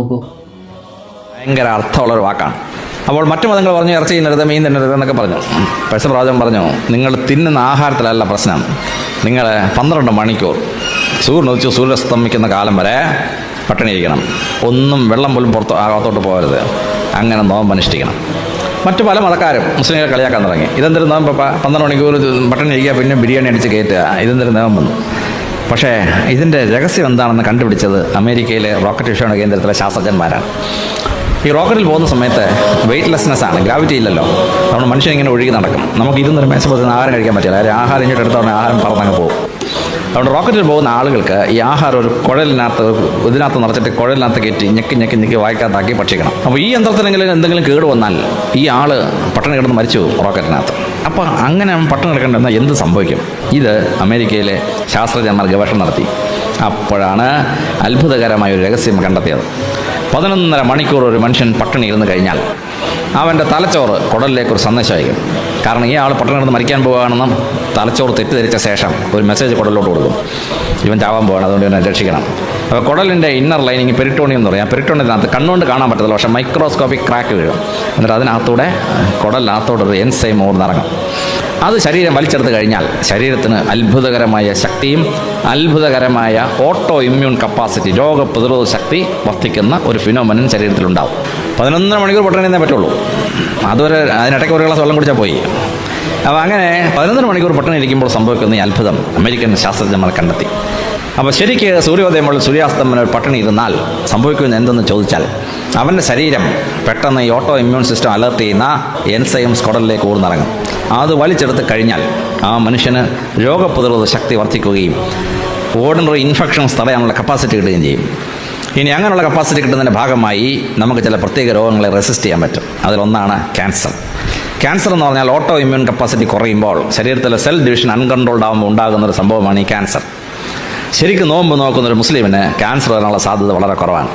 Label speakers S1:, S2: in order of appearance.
S1: നോക്കൂ.
S2: ഭയങ്കര അർത്ഥമുള്ള ഒരു വാക്കാണ്. അപ്പോൾ മറ്റു മതങ്ങൾ പറഞ്ഞു ഇറച്ചി തിന്നരുത് മീൻ തിന്നരുത് എന്നൊക്കെ പറഞ്ഞു. പരസ്യപ്രാജം പറഞ്ഞു നിങ്ങൾ തിന്നുന്ന ആഹാരത്തിലല്ല പ്രശ്നം. നിങ്ങൾ പന്ത്രണ്ട് മണിക്കൂർ സൂര്യൻ ഉദിച്ച് സൂര്യസ്തമിക്കുന്ന കാലം വരെ പട്ടിണി ഇരിക്കണം. ഒന്നും വെള്ളം പോലും പുറത്ത് അകത്തോട്ട് പോകരുത്. അങ്ങനെ നോമ്പ് അനുഷ്ഠിക്കണം. മറ്റു പല മതക്കാരും മുസ്ലിങ്ങളെ കളിയാക്കാൻ തുടങ്ങി. ഇതെന്തൊരു നോമ്പ്? പന്ത്രണ്ട് മണിക്കൂർ പട്ടിണി ഇരിക്കുക പിന്നെ ബിരിയാണി അടിച്ച് കയറ്റുക. ഇതെന്തൊരു നോമ്പെന്ന്. പക്ഷേ ഇതിന്റെ രഹസ്യം എന്താണെന്ന് കണ്ടുപിടിച്ചത് അമേരിക്കയിലെ റോക്കറ്റ് വിക്ഷേപണ കേന്ദ്രത്തിലെ ശാസ്ത്രജ്ഞന്മാരാണ്. ഈ റോക്കറ്റിൽ പോകുന്ന സമയത്ത് വെയ്റ്റ്ലെസ്നെസ് ആണ് ഗ്രാവിറ്റി ഇല്ലല്ലോ. നമ്മൾ മനുഷ്യൻ ഇങ്ങനെ ഒഴുകി നടക്കും. നമുക്ക് ഇരുന്നൊരു മേശപ്പുറത്ത് ആഹാരം കഴിക്കാൻ പറ്റില്ല. അതായത് ആഹാരം ഇങ്ങോട്ട് എടുത്തോണ്ട് ആഹാരം പറന്നങ്ങ് പോകും. അതുകൊണ്ട് റോക്കറ്റിൽ പോകുന്ന ആളുകൾക്ക് ഈ ആഹാരം ഒരു കുഴലിനകത്ത് ഇതിനകത്ത് നിറച്ചിട്ട് കുഴലിനകത്ത് കയറ്റി ഞെക്കി ഞെക്കി ഞെക്കി വായിക്കാത്താക്കി ഭക്ഷിക്കണം. അപ്പോൾ ഈ യന്ത്രത്തിനെങ്കിലും എന്തെങ്കിലും കേട് വന്നാൽ ഈ ആൾ പട്ടണം കിടന്ന് മരിച്ചു പോകും റോക്കറ്റിനകത്ത്. അപ്പോൾ അങ്ങനെ പട്ടണം കിടക്കേണ്ടെന്നാൽ എന്ത് സംഭവിക്കും? ഇത് അമേരിക്കയിലെ ശാസ്ത്രജ്ഞന്മാർ ഗവേഷണം നടത്തി. അപ്പോഴാണ് അത്ഭുതകരമായ ഒരു രഹസ്യം കണ്ടെത്തിയത്. പതിനൊന്നര മണിക്കൂർ ഒരു മനുഷ്യൻ പട്ടിണി ഇരുന്ന് കഴിഞ്ഞാൽ അവന്റെ തലച്ചോറ് കുടലിലേക്ക് ഒരു സന്ദേശം അയക്കും. കാരണം ഈ ആൾ പട്ടണം കിടന്ന് മരിക്കാൻ പോവുകയാണെന്നും തലച്ചോറ് തെറ്റിദ്ധരിച്ച ശേഷം ഒരു മെസ്സേജ് കുടലിലോട്ട് കൊടുക്കും. ഇവൻ ചാവാൻ പോവാണ് അതുകൊണ്ട് ഇവനെ രക്ഷിക്കണം. അപ്പോൾ കുടലിന്റെ ഇന്നർ ലൈനിങ് പെരിട്ടോണിയം എന്ന് പറയാം. പെരിട്ടോണിയത്തിനകത്ത് കണ്ണുകൊണ്ട് കാണാൻ പറ്റത്തില്ല പക്ഷേ മൈക്രോസ്കോപ്പിക് ക്രാക്ക് വീഴും. എന്നിട്ട് അതിനകത്തൂടെ കുടലിനകത്തോടെ ഒരു എൻസൈം ഓർന്നിറങ്ങും അത് ശരീരം വലിച്ചെടുത്ത് കഴിഞ്ഞാൽ ശരീരത്തിന് അത്ഭുതകരമായ ശക്തിയും അത്ഭുതകരമായ ഓട്ടോ ഇമ്മ്യൂൺ കപ്പാസിറ്റി രോഗപ്രതിരോധ ശക്തി വർദ്ധിക്കുന്ന ഒരു ഫിനോമനൻ ശരീരത്തിലുണ്ടാവും. പതിനൊന്നര മണിക്കൂർ പട്ടിണിന്നേ പറ്റുള്ളൂ. അതുവരെ അതിനിടയ്ക്ക് ഒരു ഗ്ലാസ് വെള്ളം കുടിച്ചാൽ പോയി. അപ്പോൾ അങ്ങനെ പതിനൊന്നര മണിക്കൂർ പൊട്ടണിരിക്കുമ്പോൾ സംഭവിക്കുന്ന ഈ അത്ഭുതം അമേരിക്കൻ ശാസ്ത്രജ്ഞന്മാർ കണ്ടെത്തി. അപ്പോൾ ശരിക്ക് സൂര്യോദയമുള്ള സൂര്യാസ്തമന ഒരു പട്ടിണി ഇരുന്നാൽ സംഭവിക്കുന്നത് എന്തെന്ന് ചോദിച്ചാൽ അവന്റെ ശരീരം പെട്ടെന്ന് ഈ ഓട്ടോ ഇമ്മ്യൂൺ സിസ്റ്റം അലർട്ട് ചെയ്യുന്ന എൻസൈം സ്കോഡലിലേക്ക് ഊർന്നിറങ്ങും. അത് വലിച്ചെടുത്ത് കഴിഞ്ഞാൽ ആ മനുഷ്യന് രോഗപ്രതിരോധ ശക്തി വർദ്ധിക്കുകയും ഓർഡിനറി ഇൻഫെക്ഷൻസ് തടയാനുള്ള കപ്പാസിറ്റി കിട്ടുകയും ചെയ്യും. ഇനി അങ്ങനെയുള്ള കപ്പാസിറ്റി കിട്ടുന്നതിന്റെ ഭാഗമായി നമുക്ക് ചില പ്രത്യേക രോഗങ്ങളെ റെസിസ്റ്റ് ചെയ്യാൻ പറ്റും. അതിലൊന്നാണ് ക്യാൻസർ ക്യാൻസർ എന്ന് പറഞ്ഞാൽ ഓട്ടോ ഇമ്മ്യൂൺ കപ്പാസിറ്റി കുറയുമ്പോൾ ശരീരത്തിലെ സെൽ ഡിവിഷൻ അൺകൺട്രോൾഡ് ആകുമ്പോൾ ഉണ്ടാകുന്ന ഒരു സംഭവമാണ് ഈ ക്യാൻസർ ശരിക്കും നോമ്പ് നോക്കുന്ന ഒരു മുസ്ലിമിന് ക്യാൻസർ വരാനുള്ള സാധ്യത വളരെ കുറവാണ്.